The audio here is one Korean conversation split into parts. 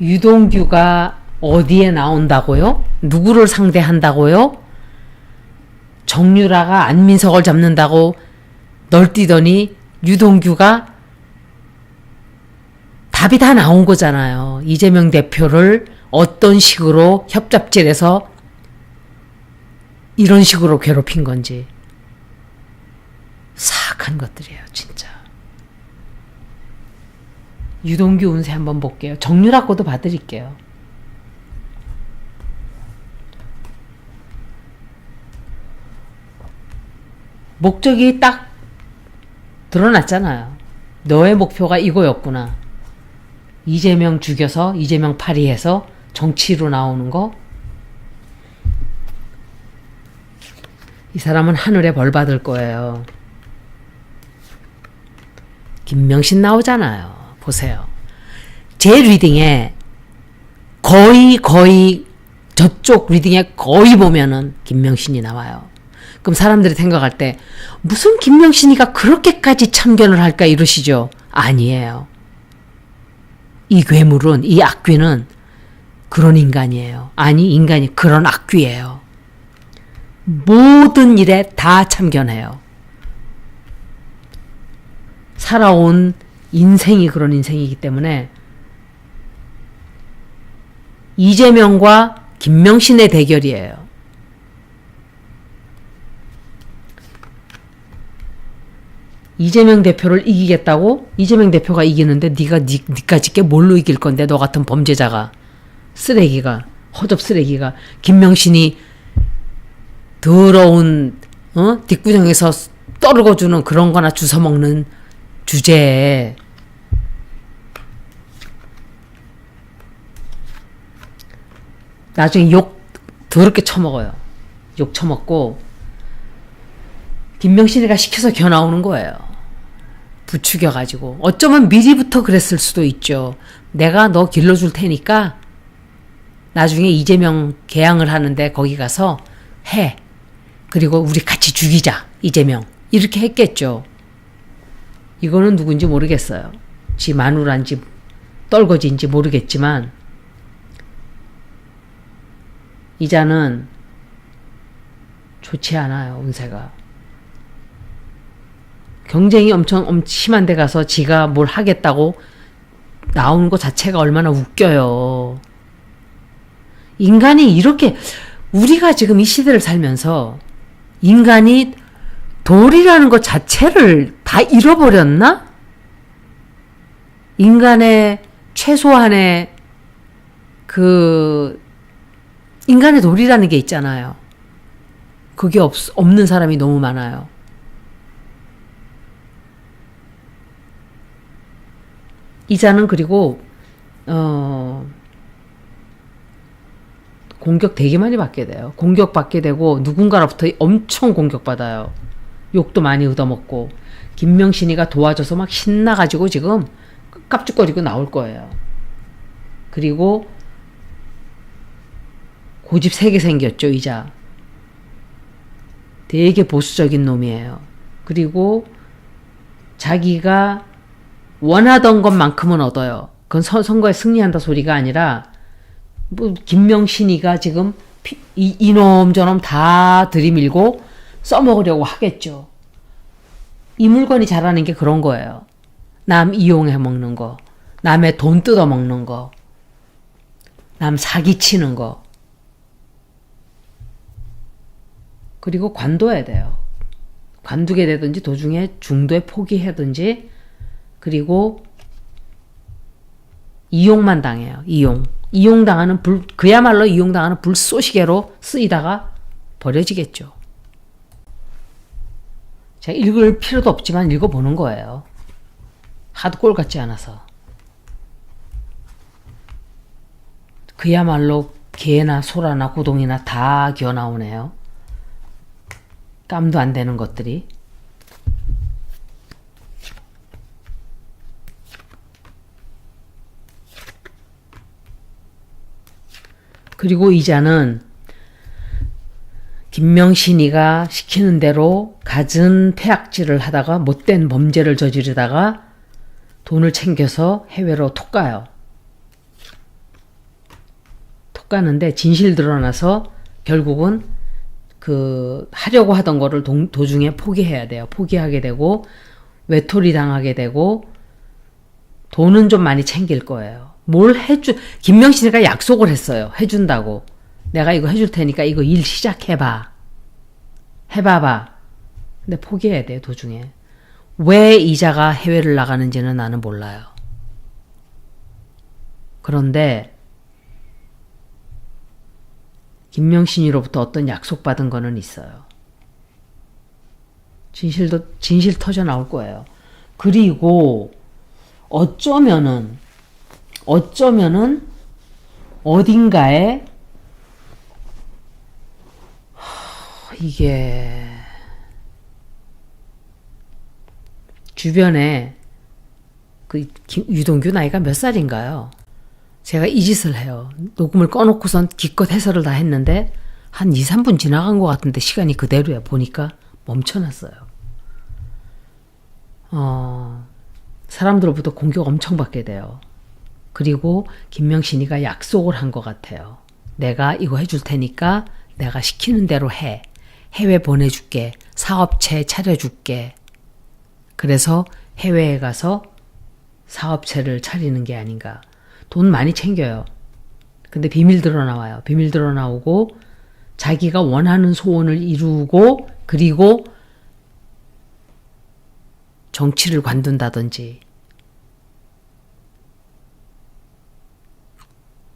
유동규가 어디에 나온다고요? 누구를 상대한다고요? 정유라가 안민석을 잡는다고 널뛰더니 유동규가 답이 다 나온 거잖아요. 이재명 대표를 어떤 식으로 협잡질해서 이런 식으로 괴롭힌 건지. 사악한 것들이에요, 진짜. 유동규 운세 한번 볼게요. 정유라 거도 봐드릴게요. 목적이 딱 드러났잖아요. 너의 목표가 이거였구나. 이재명 죽여서 이재명 파리해서 정치로 나오는 거. 이 사람은 하늘에 벌 받을 거예요. 김명신 나오잖아요. 보세요. 제 리딩에 거의 거의 저쪽 리딩에 거의 보면은 김명신이 나와요. 그럼 사람들이 생각할 때 무슨 김명신이가 그렇게까지 참견을 할까 이러시죠? 아니에요. 이 괴물은 이 악귀는 그런 인간이에요. 아니 인간이 그런 악귀예요. 모든 일에 다 참견해요. 살아온 인생이 그런 인생이기 때문에 이재명과 김명신의 대결이에요. 이재명 대표를 이기겠다고? 이재명 대표가 이기는데 네가 니, 니까지 게 뭘로 이길 건데? 너 같은 범죄자가. 쓰레기가. 허접 쓰레기가. 김명신이 더러운 어? 뒷구정에서 떨궈주는 그런 거나 주워 먹는 주제에 나중에 욕 더럽게 처먹어요. 욕 처먹고 김명신이가 시켜서 겨 나오는 거예요. 부추겨 가지고 어쩌면 미리부터 그랬을 수도 있죠. 내가 너 길러줄 테니까 나중에 이재명 개항을 하는데 거기 가서 해. 그리고 우리 같이 죽이자 이재명 이렇게 했겠죠. 이거는 누군지 모르겠어요. 지 마누라인지 떨거지인지 모르겠지만 이자는 좋지 않아요 운세가. 경쟁이 엄청 엄 심한 데 가서 지가 뭘 하겠다고 나오는 것 자체가 얼마나 웃겨요. 인간이 이렇게 우리가 지금 이 시대를 살면서 인간이 도리라는 것 자체를 다 잃어버렸나? 인간의 최소한의 그 인간의 도리라는 게 있잖아요. 그게 없, 없는 사람이 너무 많아요. 이자는 그리고 어 공격 되게 많이 받게 돼요. 공격 받게 되고 누군가로부터 엄청 공격받아요. 욕도 많이 얻어먹고 김명신이가 도와줘서 막 신나가지고 지금 깝죽거리고 나올 거예요. 그리고 고집 세게 생겼죠 이자. 되게 보수적인 놈이에요. 그리고 자기가 원하던 것만큼은 얻어요. 그건 선, 선거에 승리한다 소리가 아니라 뭐 김명신이가 지금 피, 이, 이놈 저놈 다 들이밀고 써먹으려고 하겠죠. 이 물건이 잘하는 게 그런 거예요. 남 이용해 먹는 거, 남의 돈 뜯어 먹는 거, 남 사기치는 거. 그리고 관둬야 돼요. 관두게 되든지 도중에 중도에 포기하든지 그리고 이용만 당해요. 이용. 이용당하는 불, 그야말로 이용당하는 불쏘시개로 쓰이다가 버려지겠죠. 제가 읽을 필요도 없지만 읽어보는 거예요. 하도 꼴 같지 않아서. 그야말로 개나 소라나 고동이나 다 기어 나오네요. 깜도 안 되는 것들이. 그리고 이자는 김명신이가 시키는 대로 갖은 폐악질을 하다가 못된 범죄를 저지르다가 돈을 챙겨서 해외로 톡 가요. 가는데 진실 드러나서 결국은 그 하려고 하던 거를 동- 도중에 포기해야 돼요. 포기하게 되고 외톨이 당하게 되고 돈은 좀 많이 챙길 거예요. 뭘 해주 김명신이가 약속을 했어요. 해준다고. 내가 이거 해줄 테니까 이거 일 시작해봐. 해봐봐. 근데 포기해야 돼요 도중에. 왜 이자가 해외를 나가는지는 나는 몰라요. 그런데 김명신이로부터 어떤 약속받은 거는 있어요. 진실도 진실 터져 나올 거예요. 그리고 어쩌면은 어쩌면은 어딘가에 하, 이게 주변에 그 김- 유동규 나이가 몇 살인가요? 제가 이 짓을 해요. 녹음을 꺼놓고선 기껏 해설을 다 했는데 한 2, 3분 지나간 것 같은데 시간이 그대로야. 보니까 멈춰놨어요. 어, 사람들로부터 공격 엄청 받게 돼요. 그리고 김명신이가 약속을 한 것 같아요. 내가 이거 해줄 테니까 내가 시키는 대로 해. 해외 보내줄게. 사업체 차려줄게. 그래서 해외에 가서 사업체를 차리는 게 아닌가. 돈 많이 챙겨요. 근데 비밀 드러나와요. 비밀 드러나오고 자기가 원하는 소원을 이루고 그리고 정치를 관둔다든지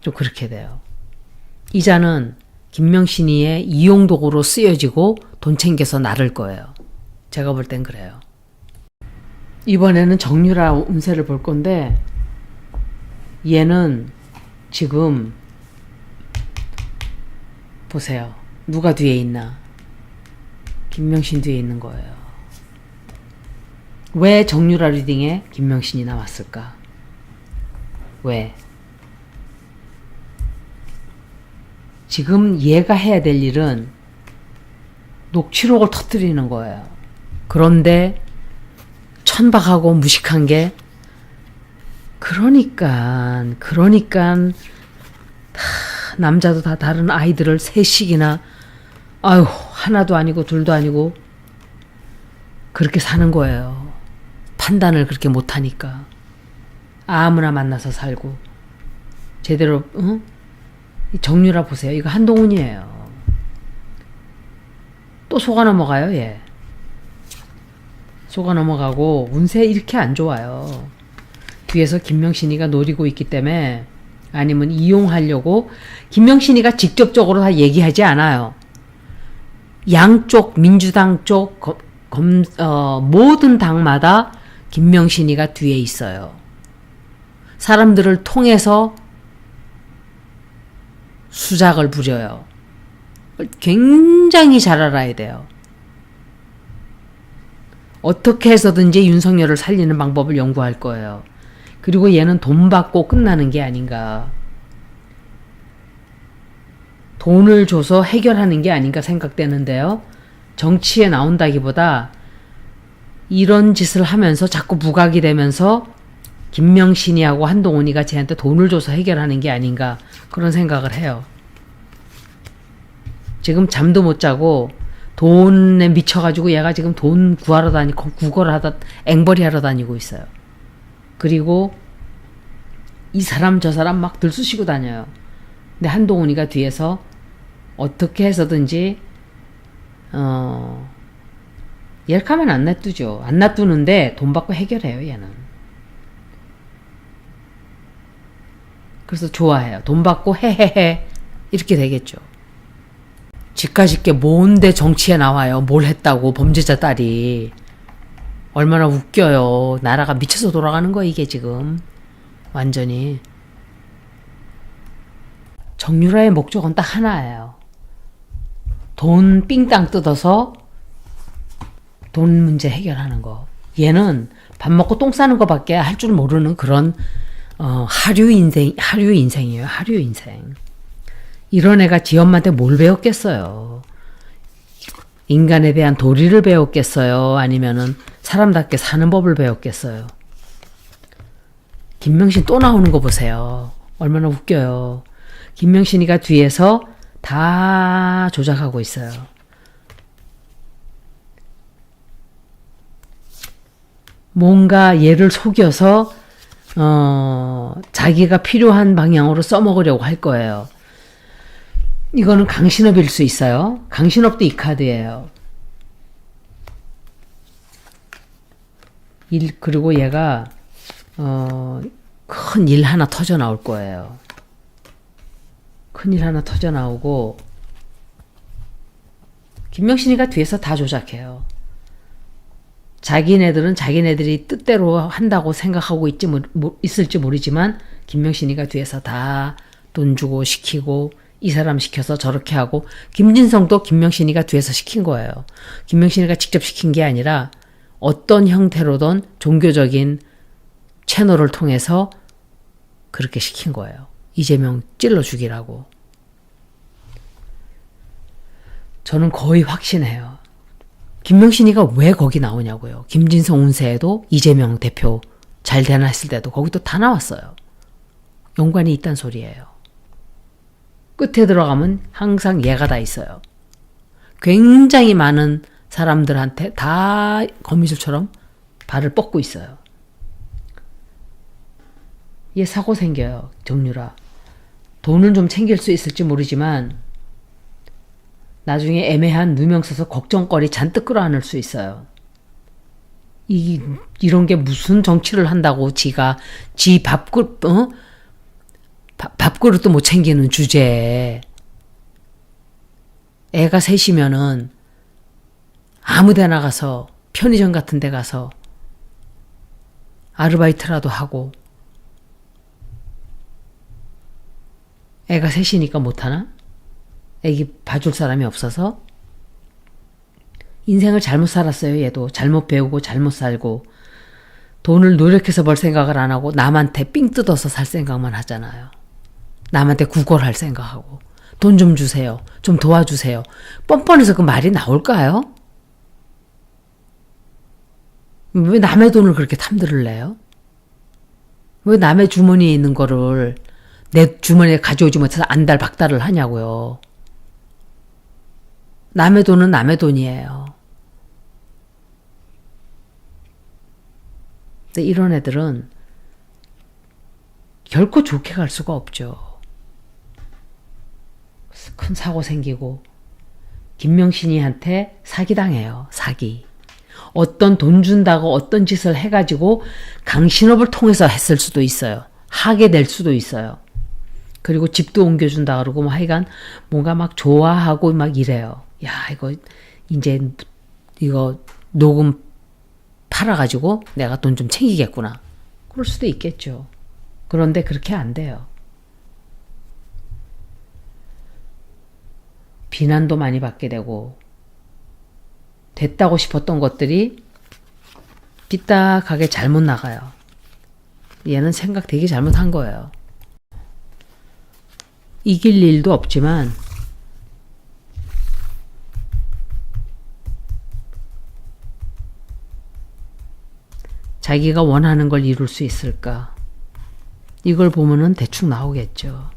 좀 그렇게 돼요. 이자는 김명신이의 이용도구로 쓰여지고 돈 챙겨서 나를 거예요. 제가 볼 땐 그래요. 이번에는 정유라 운세를 볼 건데 얘는 지금 보세요. 누가 뒤에 있나? 김명신 뒤에 있는 거예요. 왜 정유라 리딩에 김명신이 나왔을까? 왜? 지금 얘가 해야 될 일은 녹취록을 터뜨리는 거예요. 그런데 천박하고 무식한 게 그러니까 그러니까 다 남자도 다 다른 아이들을 셋씩이나 아유 하나도 아니고 둘도 아니고 그렇게 사는 거예요. 판단을 그렇게 못하니까 아무나 만나서 살고 제대로 응? 이 정유라 보세요. 이거 한동훈이에요. 또 속아 넘어가요, 얘. 속아 넘어가고 운세 이렇게 안 좋아요. 뒤에서 김명신이가 노리고 있기 때문에 아니면 이용하려고 김명신이가 직접적으로 다 얘기하지 않아요. 양쪽 민주당 쪽 검, 검- 어, 모든 당마다 김명신이가 뒤에 있어요. 사람들을 통해서 수작을 부려요. 굉장히 잘 알아야 돼요. 어떻게 해서든지 윤석열을 살리는 방법을 연구할 거예요. 그리고 얘는 돈 받고 끝나는 게 아닌가. 돈을 줘서 해결하는 게 아닌가 생각되는데요. 정치에 나온다기보다 이런 짓을 하면서 자꾸 부각이 되면서 김명신이하고 한동훈이가 쟤한테 돈을 줘서 해결하는 게 아닌가 그런 생각을 해요. 지금 잠도 못 자고 돈에 미쳐가지고 얘가 지금 돈 구하러 다니고 구걸을 하다 앵벌이 하러 다니고 있어요. 그리고 이 사람 저 사람 막 들쑤시고 다녀요. 근데 한동훈이가 뒤에서 어떻게 해서든지 어 얘를 가면 안 놔두죠. 안 놔두는데 돈 받고 해결해요 얘는. 그래서 좋아해요. 돈 받고 해해해 이렇게 되겠죠. 집까짓 게 뭔데 정치에 나와요. 뭘 했다고 범죄자 딸이 얼마나 웃겨요. 나라가 미쳐서 돌아가는 거 이게 지금 완전히 정유라의 목적은 딱 하나예요. 돈 삥땅 뜯어서 돈 문제 해결하는 거. 얘는 밥 먹고 똥 싸는 거밖에 할 줄 모르는 그런 어, 하류 인생, 하류 인생이에요. 하류 인생. 이런 애가 지 엄마한테 뭘 배웠겠어요. 인간에 대한 도리를 배웠겠어요. 아니면은 사람답게 사는 법을 배웠겠어요. 김명신 또 나오는 거 보세요. 얼마나 웃겨요. 김명신이가 뒤에서 다 조작하고 있어요. 뭔가 얘를 속여서 어, 자기가 필요한 방향으로 써먹으려고 할 거예요. 이거는 강신업일 수 있어요. 강신업도 이 카드예요. 일 그리고 얘가 어, 큰 일 하나 터져 나올 거예요. 큰 일 하나 터져 나오고 김명신이가 뒤에서 다 조작해요. 자기네들은 자기네들이 뜻대로 한다고 생각하고 있지 있을지 모르지만 김명신이가 뒤에서 다 돈 주고 시키고 이 사람 시켜서 저렇게 하고 김진성도 김명신이가 뒤에서 시킨 거예요. 김명신이가 직접 시킨 게 아니라 어떤 형태로든 종교적인 채널을 통해서 그렇게 시킨 거예요. 이재명 찔러 죽이라고. 저는 거의 확신해요. 김명신이가 왜 거기 나오냐고요. 김진성 운세에도 이재명 대표 잘 되나 했을 때도 거기도 다 나왔어요. 연관이 있단 소리예요. 끝에 들어가면 항상 얘가 다 있어요. 굉장히 많은 사람들한테 다 거미줄처럼 발을 뻗고 있어요. 얘 사고 생겨요. 정유라. 돈은 좀 챙길 수 있을지 모르지만 나중에 애매한 누명 써서 걱정거리 잔뜩 끌어안을 수 있어요. 이 이런 게 무슨 정치를 한다고 지가 지 밥그릇 어? 밥, 밥그릇도 못 챙기는 주제에 애가 셋이면은 아무 데나 가서 편의점 같은 데 가서 아르바이트라도 하고 애가 셋이니까 못하나? 애기 봐줄 사람이 없어서 인생을 잘못 살았어요. 얘도 잘못 배우고 잘못 살고 돈을 노력해서 벌 생각을 안 하고 남한테 삥 뜯어서 살 생각만 하잖아요. 남한테 구걸할 생각하고 돈 좀 주세요. 좀 도와주세요. 뻔뻔해서 그 말이 나올까요? 왜 남의 돈을 그렇게 탐들을 내요? 왜 남의 주머니에 있는 거를 내 주머니에 가져오지 못해서 안달 박달을 하냐고요. 남의 돈은 남의 돈이에요. 이런 애들은 결코 좋게 갈 수가 없죠. 큰 사고 생기고 김명신이한테 사기당해요. 사기. 어떤 돈 준다고 어떤 짓을 해가지고 강신업을 통해서 했을 수도 있어요. 하게 될 수도 있어요. 그리고 집도 옮겨준다 그러고 뭐 하여간 뭔가 막 좋아하고 막 이래요. 야 이거 이제 이거 녹음 팔아가지고 내가 돈 좀 챙기겠구나. 그럴 수도 있겠죠. 그런데 그렇게 안 돼요. 비난도 많이 받게 되고 됐다고 싶었던 것들이 삐딱하게 잘못 나가요. 얘는 생각 되게 잘못한 거예요. 이길 일도 없지만 자기가 원하는 걸 이룰 수 있을까? 이걸 보면은 대충 나오겠죠.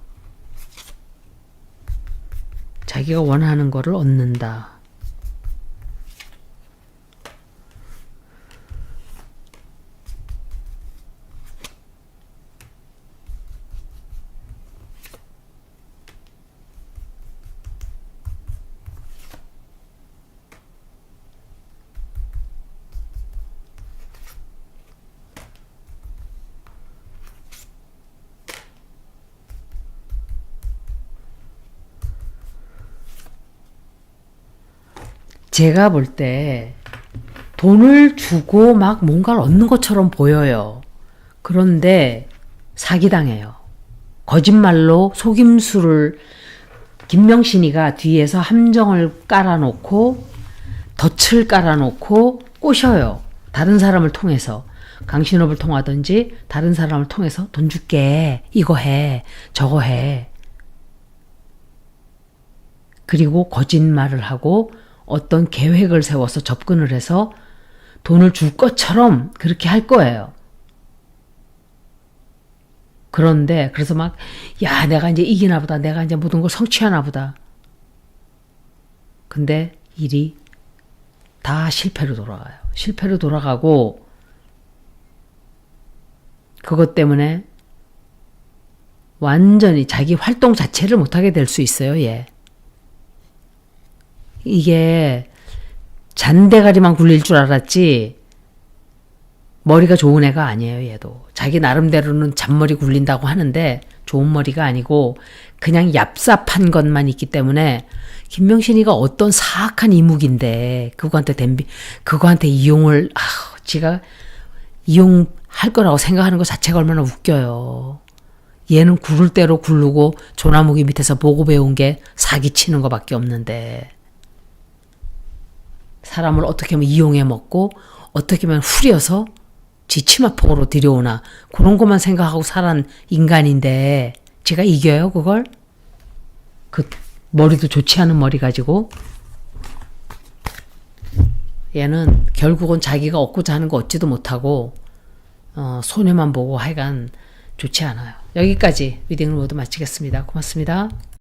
자기가 원하는 거를 얻는다. 제가 볼 때 돈을 주고 막 뭔가를 얻는 것처럼 보여요. 그런데 사기당해요. 거짓말로 속임수를 김명신이가 뒤에서 함정을 깔아놓고 덫을 깔아놓고 꼬셔요. 다른 사람을 통해서. 강신업을 통하든지 다른 사람을 통해서 돈 줄게. 이거 해. 저거 해. 그리고 거짓말을 하고 어떤 계획을 세워서 접근을 해서 돈을 줄 것처럼 그렇게 할 거예요. 그런데 그래서 막 야 내가 이제 이기나 보다. 내가 이제 모든 걸 성취하나 보다. 근데 일이 다 실패로 돌아가요. 실패로 돌아가고 그것 때문에 완전히 자기 활동 자체를 못하게 될 수 있어요 얘 이게 잔대가리만 굴릴 줄 알았지 머리가 좋은 애가 아니에요, 얘도. 자기 나름대로는 잔머리 굴린다고 하는데 좋은 머리가 아니고 그냥 얍삽한 것만 있기 때문에 김명신이가 어떤 사악한 이묵인데 그거한테 댐비 그거한테 이용을 아, 지가 이용할 거라고 생각하는 것 자체가 얼마나 웃겨요. 얘는 굴을 대로 굴르고 조나무기 밑에서 보고 배운 게 사기치는 것밖에 없는데 사람을 어떻게 하면 이용해 먹고 어떻게 하면 후려서 지 치마폭으로 들여오나 그런 것만 생각하고 살은 인간인데 제가 이겨요 그걸? 그 머리도 좋지 않은 머리 가지고 얘는 결국은 자기가 얻고자 하는 거 얻지도 못하고 어, 손해만 보고 하여간 좋지 않아요. 여기까지 리딩을 모두 마치겠습니다. 고맙습니다.